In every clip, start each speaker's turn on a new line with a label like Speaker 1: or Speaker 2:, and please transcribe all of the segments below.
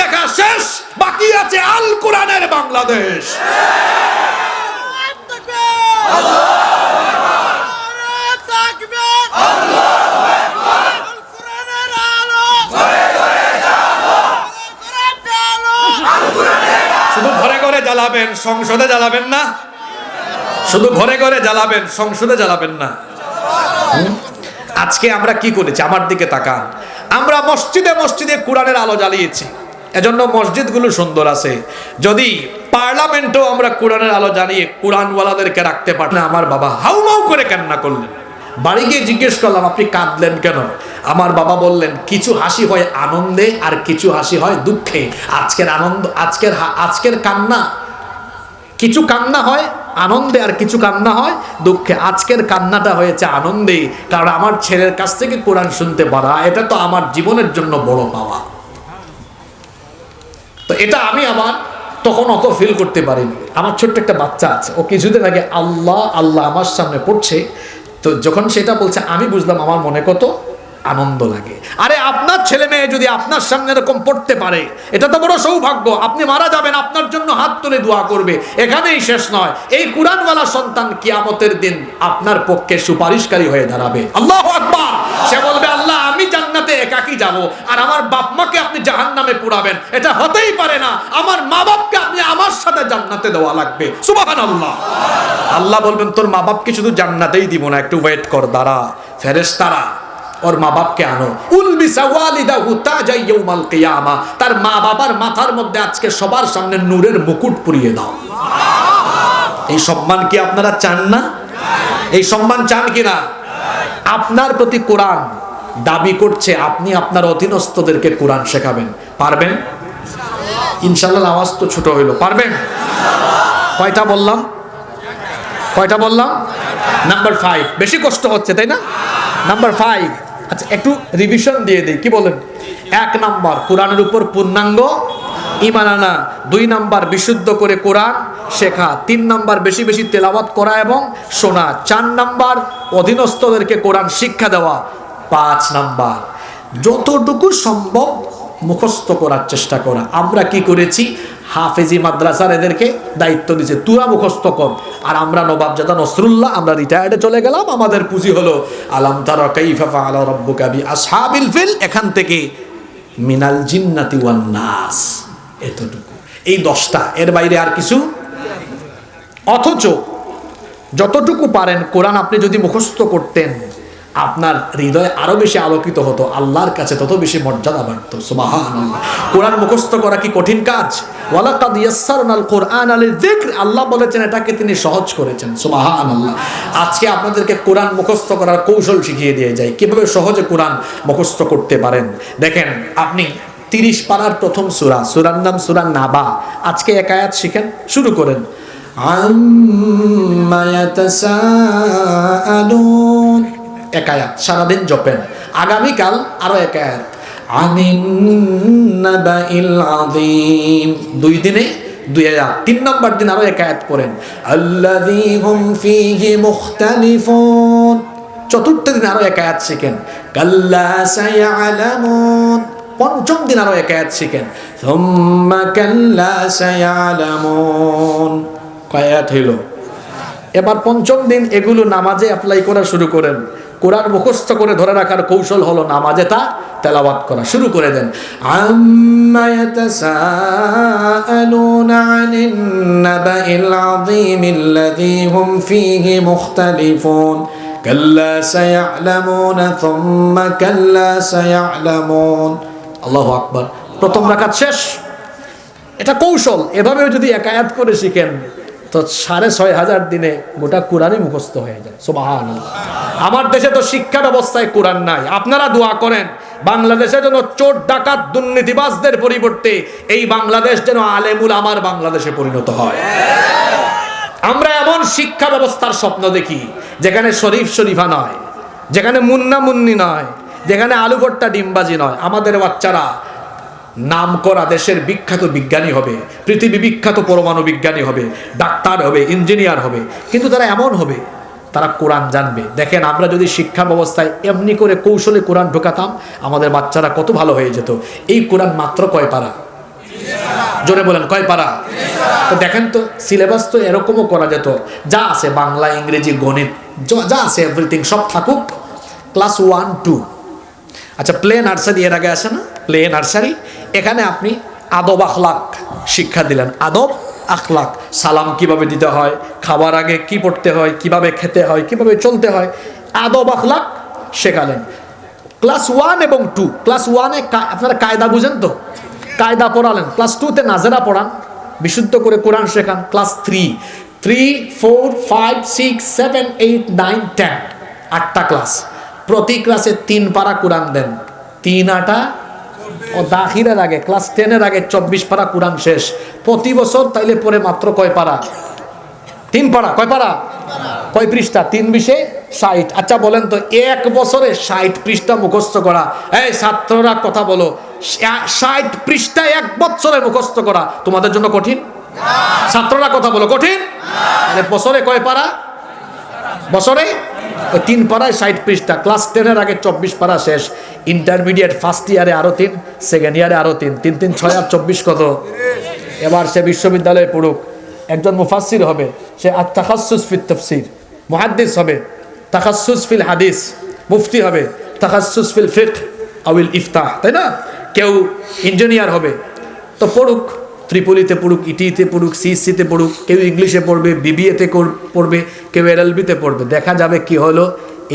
Speaker 1: দেখা শেষ, বাকি আছে আল কোরআনের বাংলাদেশ। জ্বালাবেন, সংসদে জ্বালাবেন না? শুধু ঘরে ঘরে জ্বালাবেন, সংসদে জ্বালাবেন না? আজকে আমরা কি করেছি? আমার দিকে তাকান। আমরা মসজিদে মসজিদে কোরআনের আলো জ্বালিয়েছি। এজন্য মসজিদগুলো সুন্দর আছে। যদি পার্লামেন্টেও আমরা কোরআনের আলো জানিয়ে কোরআনওয়ালাদেরকে রাখতে পারি না, আমার বাবা হাউ হাউমাউ করে কান্না করলেন। বাড়ি গিয়ে জিজ্ঞেস করলাম, আপনি কাঁদলেন কেন? আমার বাবা বললেন, কিছু হাসি হয় আনন্দে আর কিছু হাসি হয় দুঃখে। আজকের আনন্দ, আজকের আজকের কান্না। কিছু কান্না হয় আনন্দে আর কিছু কান্না হয় দুঃখে। আজকের কান্নাটা হয়েছে আনন্দে কারণ আমার ছেলের কাছ থেকে কোরআন শুনতে পারা, এটা তো আমার জীবনের জন্য বড় পাওয়া। এটা আমি আমার তখন অত ফিল করতে পারিনি। আমার ছোট্ট একটা বাচ্চা আছে, ও কিছুদিন আগে আল্লাহ আল্লাহ আমার সামনে পড়ছে, তো যখন সেটা বলছে, আমি বুঝলাম আমার মনে কত আনন্দ লাগে। আরে আপনার ছেলে মেয়ে যদি আপনার সামনে এরকম পড়তে পারে, এটা তো বড় সৌভাগ্য। আপনি মারা যাবেন, আপনার জন্য হাত তুলে দোয়া করবে। এখানেই শেষ নয়। এই কোরআনওয়ালা সন্তান কিয়ামতের দিন আপনার পক্ষে সুপারিশকারী হয়ে দাঁড়াবে। আল্লাহ আকবার! সে বলবে, আল্লাহ, আমি জান্নাতে একাকি যাব আর আমার বাপ মাকে আপনি জাহান নামে পুরাবেন। এটা হতেই পারে না। আমার মা বাপকে আপনি আমার সাথে জান্নাতে দেওয়া লাগবে। সুবাহান আল্লাহ আল্লাহ বলবেন, তোর মা বাপকে শুধু জান্নাতেই দিব না, একটু ওয়েট কর, দাঁড়া। ফেরেশতারা, ওর মা বাপকে আনো। তার মা বাবার মাথার মধ্যে আজকে সবার সামনে নূরের মুকুট পরিয়ে দাও। এই সম্মান কি আপনারা চান না? এই সম্মান চান কি না আপনার প্রতি কোরআন দাবি করছে, আপনি আপনার অধীনস্থদেরকে কোরআন শেখাবেন। পারবেন? ইনশাল্লাহ আওয়াজ তো ছোট হইল। পারবেন? কয়টা বললাম? কয়টা বললাম? নাম্বার ফাইভ বেশি কষ্ট হচ্ছে, তাই না? নাম্বার ফাইভ আচ্ছা একটু রিভিশন দিয়ে দিই, কি বলেন? এক নাম্বার, কোরআনের উপর পূর্ণাঙ্গ ইমান আনা। দুই নাম্বার, বিশুদ্ধ করে কোরআন। শেখা। তিন নাম্বার বেশি বেশি তেলাওয়াত করা এবং শোনা। চার নাম্বার অধীনস্থদেরকে কোরআন শিক্ষা দেওয়া। পাঁচ নাম্বার, যতটুকু সম্ভব মুখস্থ করার চেষ্টা করা। আমরা কি করেছি? হাফেজি মাদ্রাসার এদেরকে দায়িত্ব দিয়েছে, তুরা মুখস্থ কর। আর আমরা নবাব নবাবজাদা নসরুল্লাহ, আমরা রিটায়ার্ডে চলে গেলাম। আমাদের পুঁজি হলো, আলাম তারা কাইফা ফাআলা রাব্বুকা বি আসহাবিল ফিল? এখান থেকে, মিনাল জিন্নাতি ওয়ান নাস। এতটুকু। এই দশটা, এর বাইরে আর কিছু অথচ যতটুকু পারেন কোরআন আপনি যদি মুখস্থ করতেন, আপনার হৃদয় আরও বেশি আলোকিত হতো, আল্লাহর কাছে তত বেশি মর্যাদা বাড়ত। কোরআন মুখস্থ করা কি কঠিন কাজ? ওয়ালাকাদ কোরআন আলিল যিকর আল্লাহ বলেছেন এটাকে তিনি সহজ করেছেন। সুবহানাল্লাহ। আজকে আপনাদেরকে কোরআন মুখস্থ করার কৌশল শিখিয়ে দিয়ে যাই। কীভাবে সহজে কোরআন মুখস্থ করতে পারেন? দেখেন, আপনি তিরিশ পাড়ার প্রথম সুরা, সূরার নাম সূরা নাবা। আজকে একায়াত শিখেন, শুরু করেন। আম্মা ইয়াতাসাআলুন। এক আয়াত, সারাদিন জপেন। আগামীকাল আরও এক আয়াত, আনিন দুই দিনে দুই আয়াত, তিন নম্বর দিন আরও এক আয়াত পড়েন। আল্লাযী হুম ফীহি চতুর্থ দিন আরও এক আয়াত শিখেন। পঞ্চম দিন আরও এক আয়াত শিখেন। সুম্মা কাল্লা সায়ালামুন কয় আয়াত হইল। এবার পঞ্চম দিন এগুলো নামাজে অ্যাপ্লাই করা শুরু করেন। কোরআন মুখস্থ করে ধরে রাখার কৌশল হলো নামাজে তা তেলাওয়াত করা। শুরু করে দেন। আল্লাহু আকবার। প্রথম রাকাত শেষ। এটা কৌশল। এভাবেও যদি একায়াত করে শিখেন তো সাড়ে ছয় হাজার দিনে গোটা কোরআনই মুখস্থ হয়ে যায় সোবাহান আমার দেশে তো শিক্ষা ব্যবস্থায় কোরআন নাই, আপনারা দোয়া করেন, বাংলাদেশে যেন চোর, ডাকাত, দুর্নীতিবাজদের পরিবর্তে এই বাংলাদেশ যেন আলেমুল আমার বাংলাদেশে পরিণত হয়। আমরা এমন শিক্ষা ব্যবস্থার স্বপ্ন দেখি, যেখানে শরীফ শরীফা নয়, যেখানে মুন্না মুন্নি নয়, যেখানে আলু ভর্তা ডিমবাজি নয়। আমাদের বাচ্চারা নাম করা দেশের বিখ্যাত বিজ্ঞানী হবে, পৃথিবী বিখ্যাত পরমাণু বিজ্ঞানী হবে, ডাক্তার হবে, ইঞ্জিনিয়ার হবে, কিন্তু তারা এমন হবে, তারা কোরআন জানবে। দেখেন, আমরা যদি শিক্ষা ব্যবস্থায় এমনি করে কৌশলে কোরআন ঢোকাতাম, আমাদের বাচ্চারা কত ভালো হয়ে যেত। এই কোরআন মাত্র কয় পারা? জোরে বলেন, কয় পারা? তো দেখেন তো, সিলেবাস তো এরকমও করা যেত। যা আছে বাংলা, ইংরেজি, গণিত, যা আছে এভরিথিং সব থাকুক। ক্লাস ওয়ান টু আচ্ছা প্লে নার্সারি এর আগে আসে না? প্লে নার্সারি এখানে আপনি আদব আখলাক শিক্ষা দিলেন। আদব আখলাক, সালাম কীভাবে দিতে হয় খাবার আগে কি পড়তে হয়, কীভাবে খেতে হয়, কীভাবে চলতে হয়, আদব আখলাক শেখালেন। ক্লাস ওয়ান এবং টু, ক্লাস ওয়ানে আপনারা কায়দা বুঝেন তো? কায়দা পড়ালেন, ক্লাস টুতে নাজেরা পড়ান, বিশুদ্ধ করে কোরআন শেখান, class three. Three, four, five, six, seven, eight, nine, ten, আটটা ক্লাস। প্রতি ক্লাসে তিন পারা কোরআন দেন। তিন আটা ও দাখিরের আগে, ক্লাস টেনের আগে চব্বিশ পারা কোরআন শেষ। প্রতি বছর তাইলে পরে মাত্র কয় পারা? তিন পারা। কয় পারা? কয় পৃষ্ঠা? তিন বিশে ষাট। আচ্ছা বলেন তো, এক বছরে ষাট পৃষ্ঠা মুখস্থ করা। এই ছাত্ররা কথা বলো ষাট পৃষ্ঠা এক বছরে মুখস্থ করা তোমাদের জন্য কঠিন? ছাত্ররা কথা বলো, কঠিন? বছরে কয় পারা? বছরে তিন পাড়ায় ষাট পৃষ্ঠা। ক্লাস টেনের আগে চব্বিশ পারা শেষ। ইন্টারমিডিয়েট ফার্স্ট ইয়ারে আরও তিন, সেকেন্ড ইয়ারে আরও তিন। তিন তিন, ছয় আর চব্বিশ কত? এবার সে বিশ্ববিদ্যালয়ে পড়ুক। একজন মুফাসির হবে, সে আর তাকাসুস ফিল তফসির। মুহাদ্দিস হবে তাকাসুস ফিল হাদিস। মুফতি হবে তাকাসুস ফিল ফিক আউল ইফতাহ। তাই না? কেউ ইঞ্জিনিয়ার হবে। তো পড়ুক। ত্রিপলিতে পড়ুক, ইটিতে পড়ুক সিএসসিতে পড়ুক, কেউ ইংলিশে পড়বে, বিবিএতে পড়বে, কেউ এলএলবিতে পড়বে। দেখা যাবে কি হলো?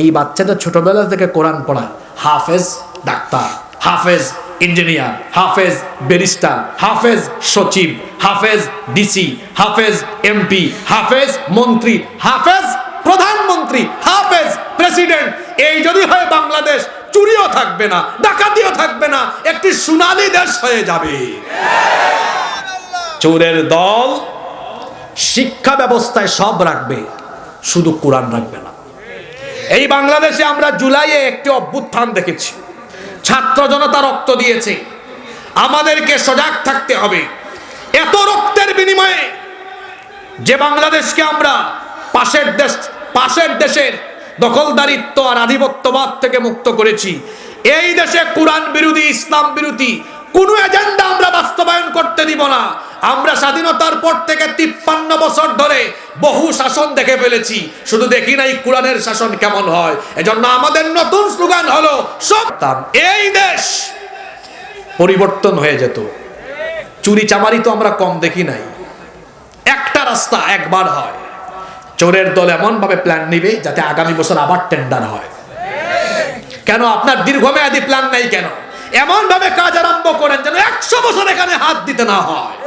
Speaker 1: এই বাচ্চাটা ছোটবেলা থেকে কোরআন পড়া। হাফেজ ডাক্তার, হাফেজ ইঞ্জিনিয়ার, হাফেজ ব্যারিস্টার, হাফেজ সচিব, হাফেজ ডিসি, হাফেজ এমপি, হাফেজ মন্ত্রী, হাফেজ প্রধানমন্ত্রী, হাফেজ প্রেসিডেন্ট। এই যদি হয় বাংলাদেশ, চুরিও থাকবে না, ডাকাতিও থাকবে না, একটি সোনালী দেশ হয়ে যাবে। চোরের দল শিক্ষা ব্যবস্থায় সব রাখবে, শুধু কোরআন রাখবে না। এই বাংলাদেশে আমরা জুলাইয়ে একটি অভ্যুত্থান দেখেছি। ছাত্র জনতা রক্ত দিয়েছে। আমাদেরকে সজাগ থাকতে হবে। এত রক্তের বিনিময়ে যে বাংলাদেশকে আমরা পাশের দেশ, পাশের দেশের দখলদারিত্ব আর আধিপত্যবাদ থেকে মুক্ত করেছি। এই দেশে কোরআন বিরোধী, ইসলাম বিরোধী কোনো এজেন্ডা আমরা বাস্তবায়ন করতে দিব না। আমরা স্বাধীনতার পর থেকে তিপ্পান্ন বছর ধরে বহু শাসন দেখে ফেলেছি। শুধু দেখি নাই কোরআনের শাসন কেমন হয়। এজন্য আমাদের নতুন স্লোগান হলো সব এই দেশ পরিবর্তন হয়ে যেত। চুরি চামারি তো আমরা কম দেখি নাই। একটা রাস্তা একবার হয়। চোরের দল এমন ভাবে প্ল্যান নিবে যাতে আগামী বছর আবার টেন্ডার হয়। কেন? আপনার দীর্ঘমেয়াদী প্ল্যান নাই কেন? এমন ভাবে কাজ আরম্ভ করেন যেন একশো বছর এখানে হাত দিতে না হয়।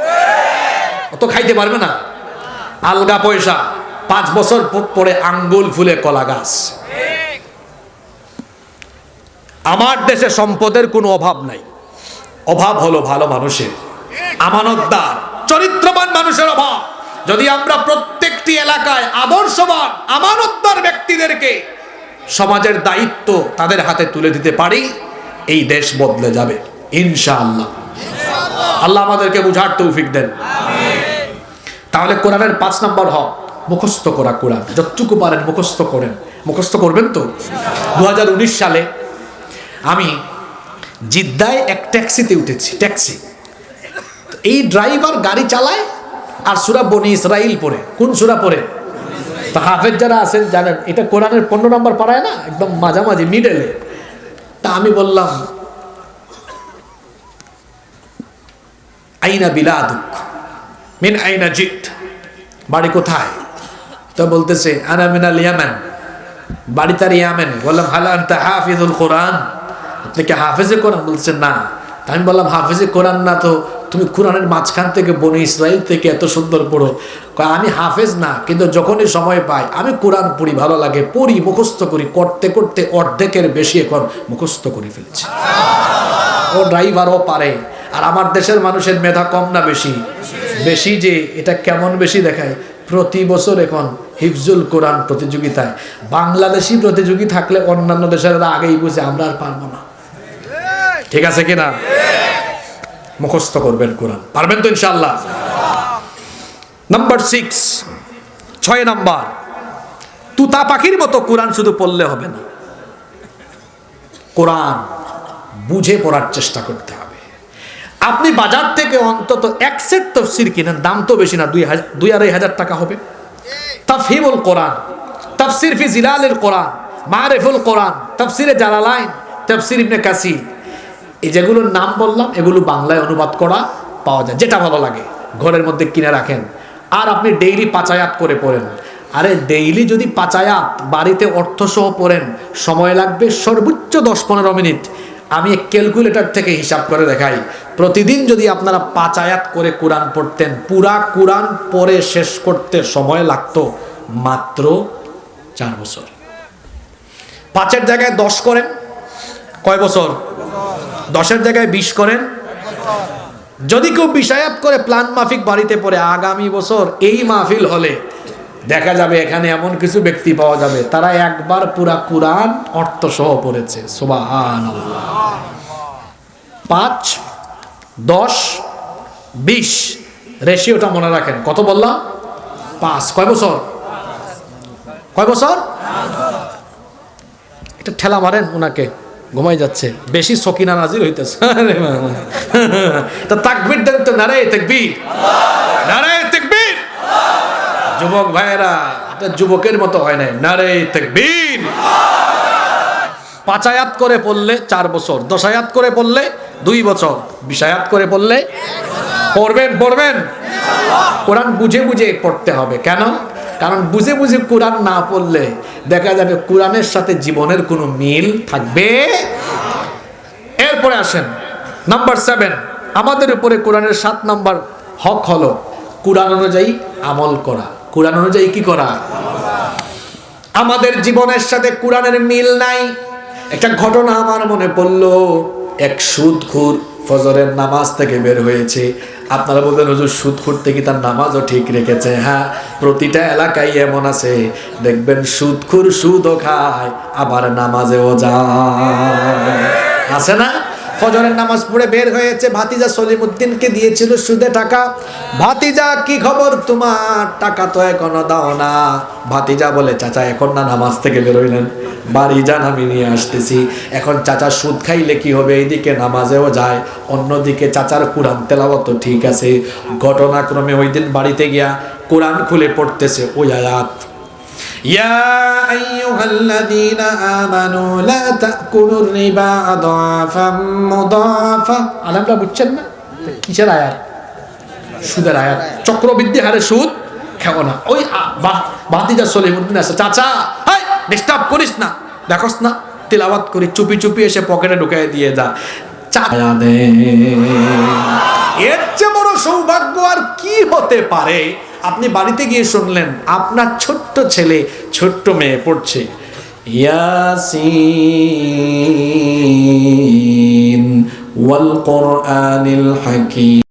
Speaker 1: অত খাইতে পারবে না? আলগা পয়সা। পাঁচ বছর পরে আঙ্গুল ফুলে কলা গাছ। আমার দেশে সম্পদের কোনো অভাব নাই। অভাব হলো ভালো মানুষের। আমানতদার। চরিত্রবান মানুষের অভাব। যদি আমরা প্রত্যেকটি এলাকায় আদর্শবান, আমানতদার ব্যক্তিদেরকে সমাজের দায়িত্ব তাদের হাতে তুলে দিতে পারি এই দেশ বদলে যাবে, ইনশাআল্লাহ। আল্লাহ আমাদেরকে বুঝার তৌফিক দেন। তাহলে কোরআনের পাঁচ নম্বর হক, মুখস্থ করা কোরআন। যতটুকু পারেন মুখস্থ করেন। মুখস্থ করবেন তো? দু হাজার উনিশ সালে আমি জিদ্দায় এক ট্যাক্সিতে উঠেছি, ট্যাক্সি। এই ড্রাইভার গাড়ি চালায় আর সুরা বনি ইসরাইল পড়ে। কোন সুরা পড়ে? তা হাফেজ যারা আছেন জানেন, এটা কোরআনের পনেরো নম্বর পাড়ায় না? একদম মাঝামাঝি মিডলে তা আমি বললাম, আইনা বিলাদুক? মিন আইনা জিত? বাড়ি কোথায়? তো বলতেছে, আনা মিনাল ইয়ামেন। বাড়ি তার ইয়ামেনে। বললাম, হালা তা হাফিজুল কোরআন? আপনি কি হাফেজে কোরআন? বলছেন না। আমি বললাম, হাফেজে কোরআন না তো, তুমি কোরআনের মাঝখান থেকে বনে ইসরায়েল থেকে এত সুন্দর পড়ো। আমি হাফেজ না, কিন্তু যখনই সময় পাই, আমি কোরআন পড়ি, ভালো লাগে, পড়ি, মুখস্থ করি, করতে করতে অর্ধেকের বেশি এখন মুখস্থ করে ফেলেছি। ও ড্রাইভারও পারে। আর আমার দেশের মানুষের মেধা কম না বেশি? বেশি যে, এটা কেমন বেশি দেখায়? প্রতি বছর এখন হিফজুল কোরআন প্রতিযোগিতায়। বাংলাদেশি প্রতিযোগী থাকলে অন্যান্য দেশের আগেই বুঝে, আমরা আর পারব না। ঠিক আছে কিনা? মুখস্থ করবেন কোরআন। পারবেন তো ইনশাল্লাহ নাম্বার সিক্স ছয় নাম্বার, তুতা পাখির মতো কোরআন শুধু পড়লে হবে না। কোরআন বুঝে পড়ার চেষ্টা করতে হবে। আপনি বাজার থেকে অন্তত এক সেট তফসির কিনেন, দাম তো বেশি না, দুই হাজার দুই আড়াই হাজার টাকা হবে। তাফহিমুল কোরআন, তাফসির ফি জিলালের কোরআন, মারেফুল কোরআন, তাফসিরে জালালাইন, তাফসির ইবনে কাসির। এই যেগুলোর নাম বললাম, এগুলো বাংলায় অনুবাদ করা পাওয়া যায়, যেটা ভালো লাগে। ঘরের মধ্যে কিনে রাখেন। আর আপনি ডেইলি পাচায়াত করে পড়েন। আরে ডেইলি যদি পাচায়াত, বাড়িতে অর্থসহ পড়েন, সময় লাগবে সর্বোচ্চ দশ পনেরো মিনিট। আমি ক্যালকুলেটর থেকে হিসাব করে দেখাই। প্রতিদিন যদি আপনারা পাঁচ আয়াত করে কোরআন পড়তেন, পুরা কোরআন পড়ে শেষ করতে সময় লাগতো মাত্র চার বছর। পাঁচের জায়গায় দশ করেন, কয় বছর? দশের জায়গায় বিশ করেন। যদি কেউ বিষয়াত করে প্ল্যান মাফিক বাড়িতে পড়ে, আগামী বছর এই মাহফিল হলে দেখা যাবে এখানে এমন কিছু ব্যক্তি পাওয়া যাবে, তারা একবার পুরা কোরআন অর্থ সহ পড়েছে পাঁচ, দশ, বিশ, রেশিওটা মনে রাখেন। কত বললাম পাঁচ। কয় বছর? কয় বছর? এটা ঠেলা মারেন ওনাকে ঘুমাই যাচ্ছে। বেশি সকিনা নাজির হইতেছে। তা তাকবির দেন তো নারে তাকবীর। নারে তাকবীর। যুবক ভাইয়েরা যুবকের মতো হয় নাই। নারে তাকবীর। পাঁচ আয়াত করে পড়লে চার বছর, দশ আয়াত করে পড়লে দুই বছর, বিশ আয়াত করে পড়লে পড়বেন পড়বেন। কোরআন বুঝে বুঝে পড়তে হবে। কেন? কারণ বুঝে বুঝে কোরআন না পড়লে দেখা যাবে কোরআনের সাথে জীবনের কোনো মিল থাকবে এরপরে আসেন নাম্বার সেভেন আমাদের উপরে কোরআনের সাত নাম্বার হক হলো কোরআন অনুযায়ী আমল করা। কোরআন অনুযায়ী কি করা? আমাদের জীবনের সাথে কোরআনের মিল নাই। একটা ঘটনা আমার মনে পড়ল, এক সুদখুর ফজরের নামাজ থেকে বের হয়েছে। আপনারা বলবেন, হুজুর, সুদ খুঁড়তে কি তার নামাজও ঠিক রেখেছে? হ্যাঁ প্রতিটা এলাকায় এমন আছে। দেখবেন সুদখুর সুদও খায়, আবার নামাজেও যায়। আছে না? ফজরের নামাজ পড়ে বের হয়েছে। ভাতিজা সলিমুদ্দিনকে দিয়েছিল সুদে টাকা। ভাতিজা, কি খবর তোমার? টাকা তো এখনও দাও না। ভাতিজা বলে, চাচা, এখন না নামাজ থেকে বেরোইলেন। বাড়ি যান, আমি নিয়ে আসতেছি। এখন চাচা সুদ খাইলে কি হবে? এইদিকে নামাজেও যায়। অন্যদিকে চাচার কোরআন তেলাওয়াত ঠিক আছে। ঘটনাক্রমে ওই দিন বাড়িতে গিয়া কোরআন খুলে পড়তেছে ওই আয়াত। يا أيها الذين آمنوا لا تأكلوا الربا أضعافا مضاعفا আলামটা বুঝছেন না কিসের আয়াত সুদের আয়াত চক্রবৃদ্ধি হারে সুদ খাবো না ওই বাতিজা সলিমুদ্দিন আছে চাচা হাই ডিস্টার্ব করিস না দেখোস না তিলাবাত করি চুপি চুপি এসে পকেটে ঢুকাই দিয়ে যা চায়া দে এর চেয়ে বড় সৌভাগ্য আর কি হতে পারে? আপনি বাড়িতে গিয়ে শুনলেন, আপনার ছোট্ট ছেলে ছোট্ট মেয়ে পড়ছে। ইয়াসিন ওয়াল কোরআনিল হাকিম।